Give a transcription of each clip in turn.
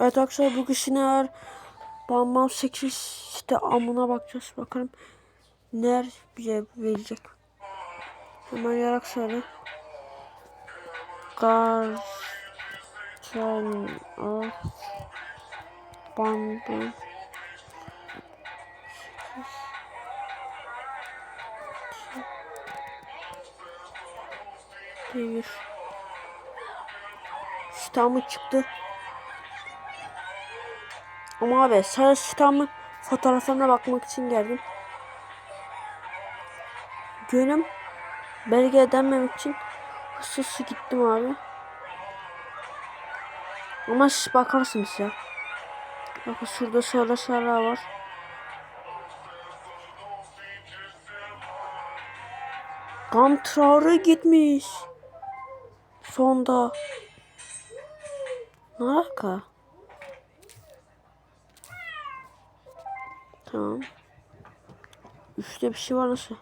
Evet arkadaşlar bu kişi ne var? Bam bam 8 işte amına bakacağız bakalım. Ner bize verecek. Hemen yarak söyle. Garten of Bam bam. Devir. Stamı çıktı. Ama abi sarı stamın fotoğraflarına bakmak için geldim. Gönlüm belge edememek için hırsız gittim abi. Ama siz bakarsınız ya. Bakın şurada şöyle şeyler var. Gamtrar'a gitmiş. Sonda. Ne alaka? Tamam. Üstte bir şey var nasıl?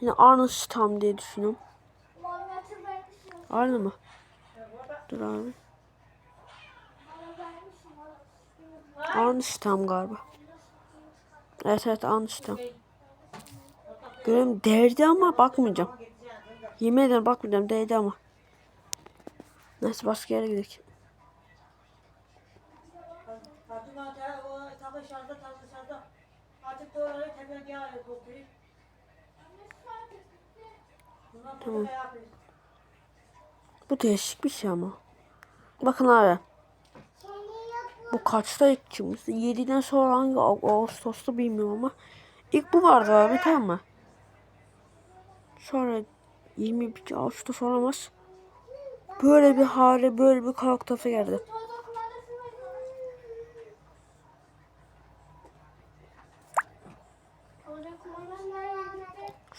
Yine Arnold tam diye düşünüyorum. Aynı mı? Dur abi. Arnold tam galiba. Evet evet Arnold tam. Görüyorum derdi ama bakmayacağım. Yemin ederim bakmayacağım değdi ama. Neyse başka yere gidelim. Fatıma da o tabi dışarıda tabi dışarıda. Artık oraya tepe gel kokuyu. Bundan Tamam. sonra yapayım. Bu değişik bir şey ama. Bakın abi. Bu kaçta çıkmıştı? 7'den sonra hangi Ağ- Ağustos'ta bilmiyorum ama. ilk bu vardı abi tamam mı? Sonra 21 Ağustos olamaz. Böyle bir hale böyle bir karakter geldi.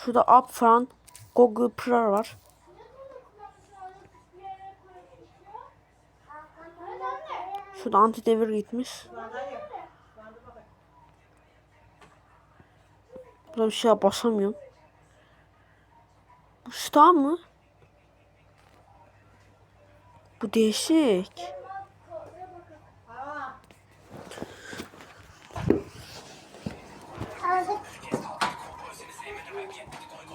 Şurada Up falan Google Pro var. Şurada anti devir gitmiş. Burada bir şeye basamıyorum. Bu star mı? Bu değişik.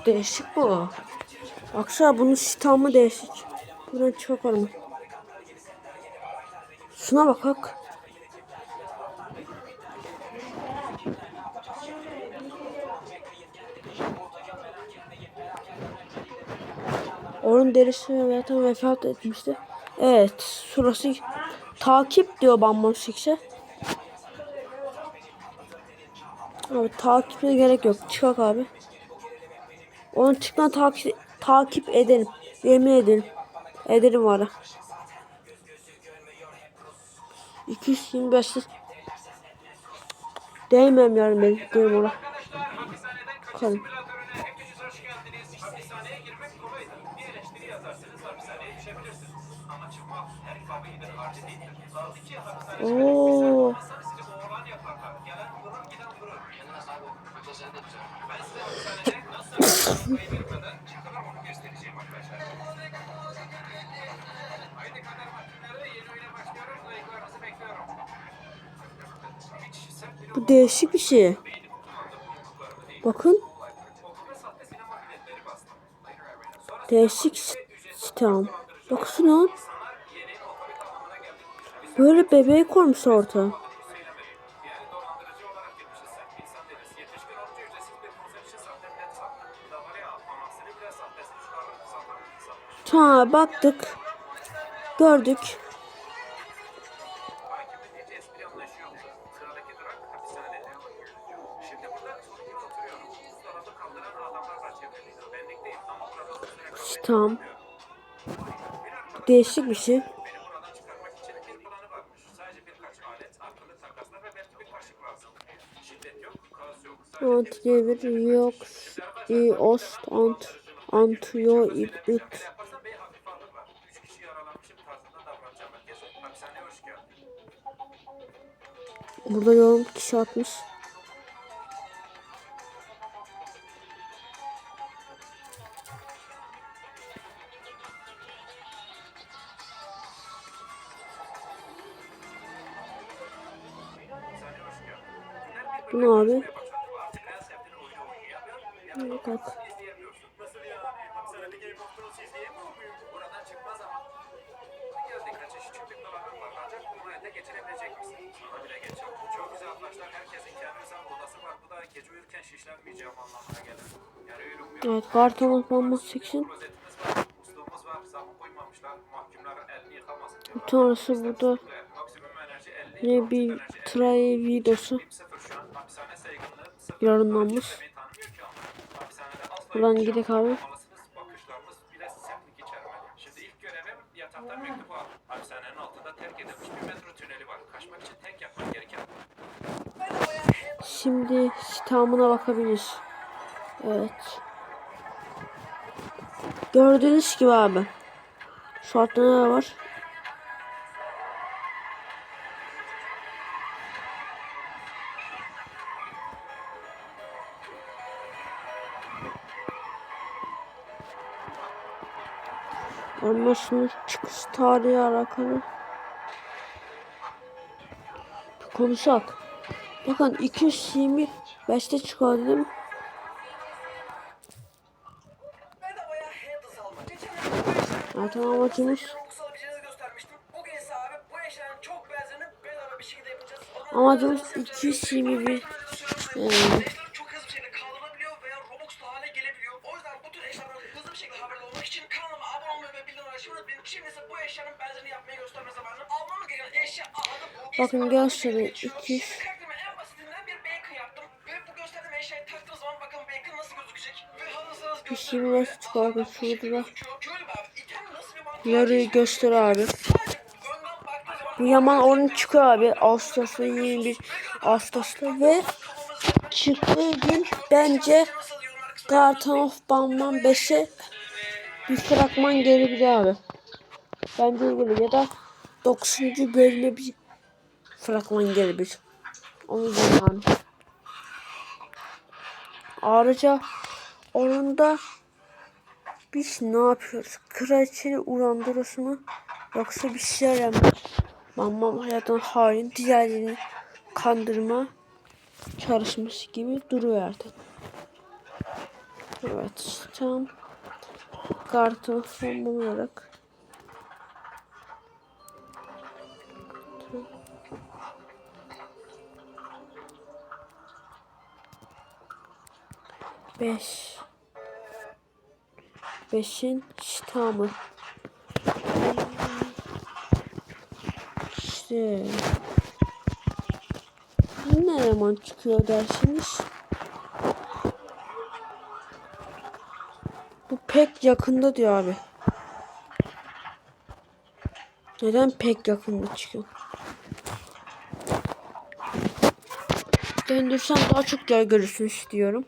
Değişik bu. Baksana bunun sistemi değişik. Buradan çok mı? Şuna bak bak. Onun derisi zaten vefat etmişti. Evet, şurası takip diyor Bambam Six'e. Abi takipine gerek yok. Çıkak abi. Onu çıktan takip takip edelim. Yemin ederim. Ederim var. 225 Değmem yarın ben. Değmem ona. Bakalım. Oo. Bu değişik bir şey. Bakın. Değişik sistem. Baksana. anlamına geldik. Böyle bebeği koymuş orta. Akıllı takaslar ve belki bir kaşık lazım. Şiddet yok, yok. Sadece Ant devir yok. i ost ant antıyor it it. Burada yorum kişi atmış. Bu ne abi? Bak. Geçirebilecek misin? Sana bile geç yok. Çok güzel taşlar. Herkesin kendi özel odası var. Bu da gece uyurken şişlenmeyeceğim anlamına gelir. Yani uyurum Evet karton banması için. Rozetimiz var. Sabun koymamışlar. Mahkumların elini yıkamasın diyorlar. Sonrası burada Maksimum enerji 50. ne bir try videosu yarınlanmış. Buradan yakışan gidelim abi. Şimdi sitamına bakabiliriz. Evet. Gördüğünüz gibi abi. Şu altta ne var? Sonra çıkış tarihi alakalı. Bir konuşak. Bakın 225'te çıkardım. Evet amacımız. Amacımız 221. Ee, Bakın göstereyim. 200 item nasıl bir mantığı yarıyı göster abi. Bu Yaman onun çıkıyor abi. Ağustos'ta 21 Ağustos'ta ve çıktığı gün bence Garden of Batman 5'e bir fragman gelebilir abi. Bence gelir ya da 9. bölüme bir fragman gelebilir. Onu yani. Ayrıca onun da biz ne yapıyoruz? Kraliçeyi uyandırıyoruz mu? Yoksa bir şeyler mi? Mamam hayatın hain diğerlerini kandırma çalışması gibi duruyor artık. Evet tam kartı formam olarak Beş. Beşin şitamı. İşte. Ne zaman çıkıyor dersiniz? Bu pek yakında diyor abi. Neden pek yakında çıkıyor? Döndürsen daha çok yer görürsünüz diyorum.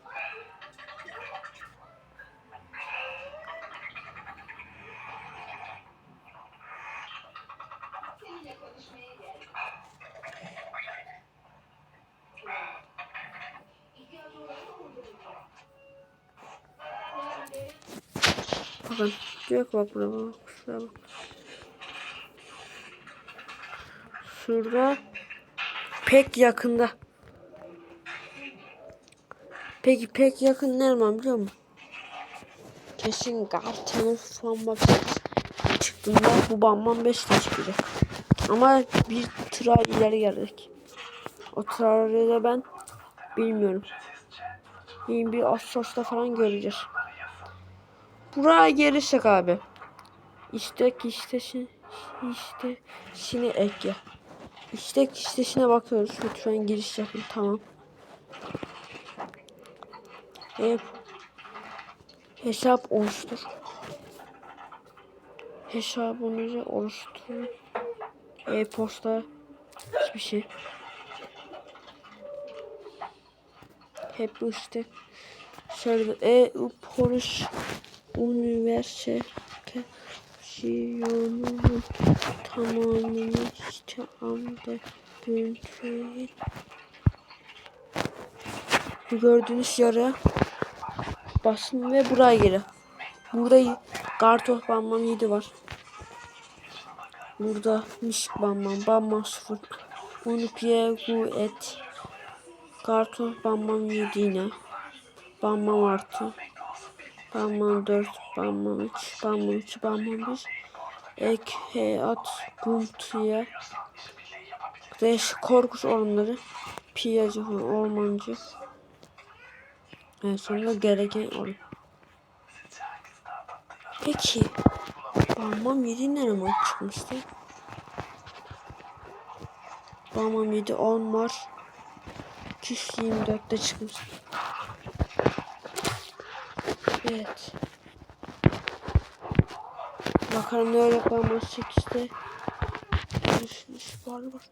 Bakın. Ki bak burada bak. Şuraya bak. Şurada pek yakında. Peki pek yakın ne zaman biliyor musun? Kesin Garten falan bak çıktığında bu Bamban 5 de çıkacak. Ama bir tıra ileri geldik. O tırayı da ben bilmiyorum. 21 Ağustos'ta falan göreceğiz. Buraya gelirsek abi. İstek istesi işte sini ekle. İstek istesine bakıyoruz. Lütfen giriş yapın. Tamam. Hep hesap oluştur. Hesabınızı oluşturun. E-posta hiçbir şey. Hep işte. Şöyle EU Polis Üniversitesi'nin tamamını işte görüntüleyin. Bu gördüğünüz yara basın ve buraya gelin. Burada Gartof Bamban 7 var. Burada Mişk Bamban, Bamban 0, Unupiye Gu Et, Karton Bambam 7 yine. Bambam artı. Bambam 4, Bambam 3, Bambam 3, Bambam 1. Ek, Hayat, Gumtiye. Değişik korkunç oyunları. Piyacı falan, ormancı. En sonunda gereken oyun. Peki. Bambam 7 nereye maç çıkmıştı? Bambam 7 10 var. 224'te çıkmıştı. Evet. Bakalım ne öyle Bambam 8'de. Düşmüş var var.